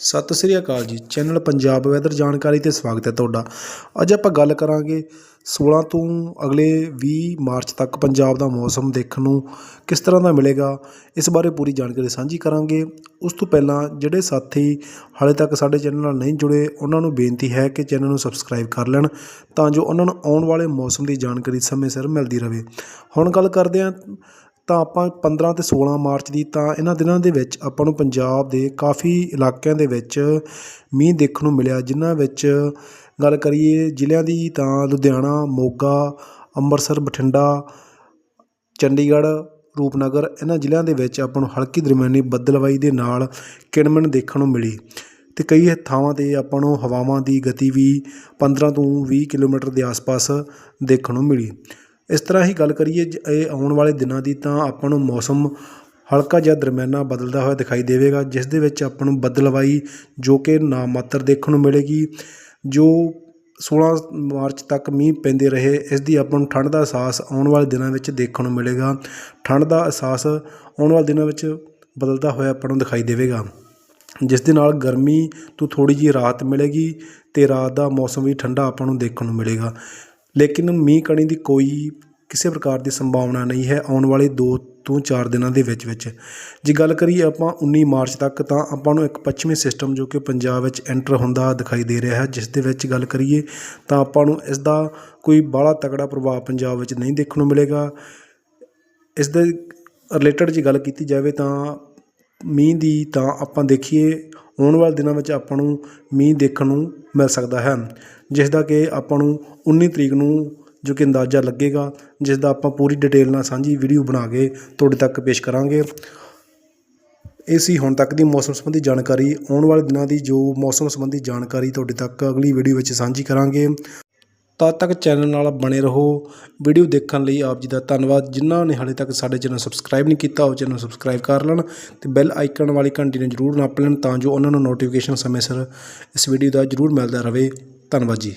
ਸਤਿ ਸ੍ਰੀ ਅਕਾਲ ਜੀ। Channel Punjab weather ਜਾਣਕਾਰੀ ਤੇ ਸਵਾਗਤ ਹੈ ਤੁਹਾਡਾ। ਅੱਜ ਆਪਾਂ ਗੱਲ ਕਰਾਂਗੇ 16 ਤੋਂ ਅਗਲੇ 20 ਮਾਰਚ ਤੱਕ ਪੰਜਾਬ ਦਾ ਮੌਸਮ ਦੇਖਣ ਨੂੰ ਕਿਸ ਤਰ੍ਹਾਂ ਦਾ ਮਿਲੇਗਾ, ਇਸ ਬਾਰੇ ਪੂਰੀ ਜਾਣਕਾਰੀ ਸਾਂਝੀ ਕਰਾਂਗੇ। ਉਸ ਤੋਂ ਪਹਿਲਾਂ ਜਿਹੜੇ ਸਾਥੀ ਹਾਲੇ ਤੱਕ ਸਾਡੇ ਚੈਨਲ ਨਾਲ ਨਹੀਂ ਜੁੜੇ, ਉਹਨਾਂ ਨੂੰ ਬੇਨਤੀ ਹੈ ਕਿ ਚੈਨਲ ਨੂੰ ਸਬਸਕ੍ਰਾਈਬ ਕਰ ਲੈਣ, ਤਾਂ ਜੋ ਉਹਨਾਂ ਨੂੰ ਆਉਣ ਵਾਲੇ ਮੌਸਮ ਦੀ ਜਾਣਕਾਰੀ ਸਮੇਂ ਸਿਰ ਮਿਲਦੀ ਰਹੇ। ਹੁਣ ਗੱਲ ਕਰਦੇ ਹਾਂ ਤਾਂ ਆਪਾਂ 15 ਅਤੇ 16 ਮਾਰਚ ਦੀ ਤਾਂ ਇਹਨਾਂ ਦਿਨਾਂ ਦੇ ਵਿੱਚ ਆਪਾਂ ਨੂੰ ਪੰਜਾਬ ਦੇ ਕਾਫੀ ਇਲਾਕਿਆਂ ਦੇ ਵਿੱਚ ਮੀਂਹ ਦੇਖਣ ਨੂੰ ਮਿਲਿਆ, ਜਿਨ੍ਹਾਂ ਵਿੱਚ ਗੱਲ ਕਰੀਏ ਜ਼ਿਲ੍ਹਿਆਂ ਦੀ ਤਾਂ ਲੁਧਿਆਣਾ, ਮੋਗਾ, ਅੰਮ੍ਰਿਤਸਰ, ਬਠਿੰਡਾ, ਚੰਡੀਗੜ੍ਹ, ਰੂਪਨਗਰ, ਇਹਨਾਂ ਜ਼ਿਲ੍ਹਿਆਂ ਦੇ ਵਿੱਚ ਆਪਾਂ ਨੂੰ ਹਲਕੀ ਦਰਮਿਆਨੀ ਬੱਦਲਵਾਈ ਦੇ ਨਾਲ ਕਿਣਮਿਣ ਦੇਖਣ ਨੂੰ ਮਿਲੀ ਤੇ ਕਈ ਥਾਵਾਂ ਤੇ ਆਪਾਂ ਨੂੰ ਹਵਾਵਾਂ ਦੀ ਗਤੀ ਵੀ 15 ਤੋਂ 20 ਕਿਲੋਮੀਟਰ ਦੇ ਆਸ-ਪਾਸ ਦੇਖਣ ਨੂੰ ਮਿਲੀ। ਇਸ ਤਰ੍ਹਾਂ ਹੀ ਗੱਲ ਕਰੀਏ ਜ- ਇਹ ਆਉਣ ਵਾਲੇ ਦਿਨਾਂ ਦੀ ਤਾਂ ਆਪਾਂ ਨੂੰ ਮੌਸਮ ਹਲਕਾ ਜਿਹਾ ਦਰਮਿਆਨਾ ਬਦਲਦਾ ਹੋਇਆ ਦਿਖਾਈ ਦੇਵੇਗਾ, ਜਿਸ ਦੇ ਵਿੱਚ ਆਪਾਂ ਨੂੰ ਬੱਦਲਵਾਈ ਜੋ ਕਿ ਨਾ ਮਾਤਰ ਦੇਖਣ ਨੂੰ ਮਿਲੇਗੀ, ਜੋ 16 ਮਾਰਚ ਤੱਕ ਮੀਂਹ ਪੈਂਦੇ ਰਹੇ, ਇਸ ਦੀ ਆਪਾਂ ਨੂੰ ਠੰਡ ਦਾ ਅਹਿਸਾਸ ਆਉਣ ਵਾਲੇ ਦਿਨਾਂ ਵਿੱਚ ਦੇਖਣ ਨੂੰ ਮਿਲੇਗਾ। ਠੰਡ ਦਾ ਅਹਿਸਾਸ ਆਉਣ ਵਾਲੇ ਦਿਨਾਂ ਵਿੱਚ ਬਦਲਦਾ ਹੋਇਆ ਆਪਾਂ ਨੂੰ ਦਿਖਾਈ ਦੇਵੇਗਾ। ਜਿਸ ਦੇ ਨਾਲ ਗਰਮੀ ਤੋਂ ਥੋੜੀ ਜਿਹੀ ਰਾਹਤ ਮਿਲੇਗੀ ਤੇ ਰਾਤ ਦਾ ਮੌਸਮ ਵੀ ਠੰਡਾ ਆਪਾਂ ਨੂੰ ਦੇਖਣ ਨੂੰ ਮਿਲੇਗਾ। ਲੇਕਿਨ ਮੀਂਹ ਕਣੀ ਦੀ ਕੋਈ ਕਿਸੇ ਪ੍ਰਕਾਰ ਦੀ ਸੰਭਾਵਨਾ ਨਹੀਂ ਹੈ ਆਉਣ ਵਾਲੇ ਦੋ ਤੋਂ ਚਾਰ ਦਿਨਾਂ ਦੇ ਵਿੱਚ ਵਿੱਚ। ਜੇ ਗੱਲ ਕਰੀਏ ਆਪਾਂ 19 ਮਾਰਚ ਤੱਕ ਤਾਂ ਆਪਾਂ ਨੂੰ ਇੱਕ ਪੱਛਮੀ ਸਿਸਟਮ ਜੋ ਕਿ ਪੰਜਾਬ ਵਿੱਚ ਐਂਟਰ ਹੁੰਦਾ ਦਿਖਾਈ ਦੇ ਰਿਹਾ ਹੈ, ਜਿਸ ਦੇ ਵਿੱਚ ਗੱਲ ਕਰੀਏ ਤਾਂ ਆਪਾਂ ਨੂੰ ਇਸ ਦਾ ਕੋਈ ਬਾਹਲਾ ਤਕੜਾ ਪ੍ਰਭਾਵ ਪੰਜਾਬ ਵਿੱਚ ਨਹੀਂ ਦੇਖਣ ਨੂੰ ਮਿਲੇਗਾ। ਇਸ ਦੇ ਰਿਲੇਟਡ ਜੇ ਗੱਲ ਕੀਤੀ ਜਾਵੇ ਤਾਂ ਮੀਂਹ ਦੀ ਤਾਂ ਆਪਾਂ ਦੇਖੀਏ, ਆਉਣ ਵਾਲੇ ਦਿਨਾਂ ਵਿੱਚ ਆਪਾਂ ਨੂੰ ਮੀਂਹ ਦੇਖਣ ਨੂੰ ਮਿਲ ਸਕਦਾ ਹੈ। ਜਿਸ ਦਾ ਕਿ ਆਪਾਂ ਨੂੰ 19 ਤਰੀਕ ਨੂੰ ਜੋ ਕਿ ਅੰਦਾਜ਼ਾ ਲੱਗੇਗਾ, ਜਿਸ ਦਾ ਆਪਾਂ ਪੂਰੀ ਡਿਟੇਲ ਨਾਲ ਸਾਂਝੀ ਵੀਡੀਓ ਬਣਾ ਕੇ ਤੁਹਾਡੇ ਤੱਕ ਪੇਸ਼ ਕਰਾਂਗੇ। ਇਹ ਸੀ ਹੁਣ ਤੱਕ ਦੀ ਮੌਸਮ ਸੰਬੰਧੀ ਜਾਣਕਾਰੀ, ਆਉਣ ਵਾਲੇ ਦਿਨਾਂ ਦੀ ਜੋ ਮੌਸਮ ਸੰਬੰਧੀ ਜਾਣਕਾਰੀ ਤੁਹਾਡੇ ਤੱਕ ਅਗਲੀ ਵੀਡੀਓ ਵਿੱਚ ਸਾਂਝੀ ਕਰਾਂਗੇ। ਤਦ ਤੱਕ ਚੈਨਲ ਨਾਲ ਬਣੇ ਰਹੋ। ਵੀਡੀਓ ਦੇਖਣ ਲਈ ਆਪ ਜੀ ਦਾ ਧੰਨਵਾਦ। ਜਿਨ੍ਹਾਂ ਨੇ ਹਾਲੇ ਤੱਕ ਸਾਡੇ ਚੈਨਲ ਸਬਸਕ੍ਰਾਈਬ ਨਹੀਂ ਕੀਤਾ, ਉਹ ਚੈਨਲ ਸਬਸਕ੍ਰਾਈਬ ਕਰ ਲੈਣ ਤੇ ਬੈਲ ਆਈਕਨ ਵਾਲੀ ਘੰਟੀ ਨੂੰ ਜ਼ਰੂਰ ਨੱਪ ਲੈਣ ਤਾਂ ਜੋ ਉਹਨਾਂ ਨੂੰ ਨੋਟੀਫਿਕੇਸ਼ਨ ਸਮੇਂ ਸਿਰ ਇਸ ਵੀਡੀਓ ਦਾ ਜ਼ਰੂਰ ਮਿਲਦਾ ਰਹੇ। ਧੰਨਵਾਦ ਜੀ।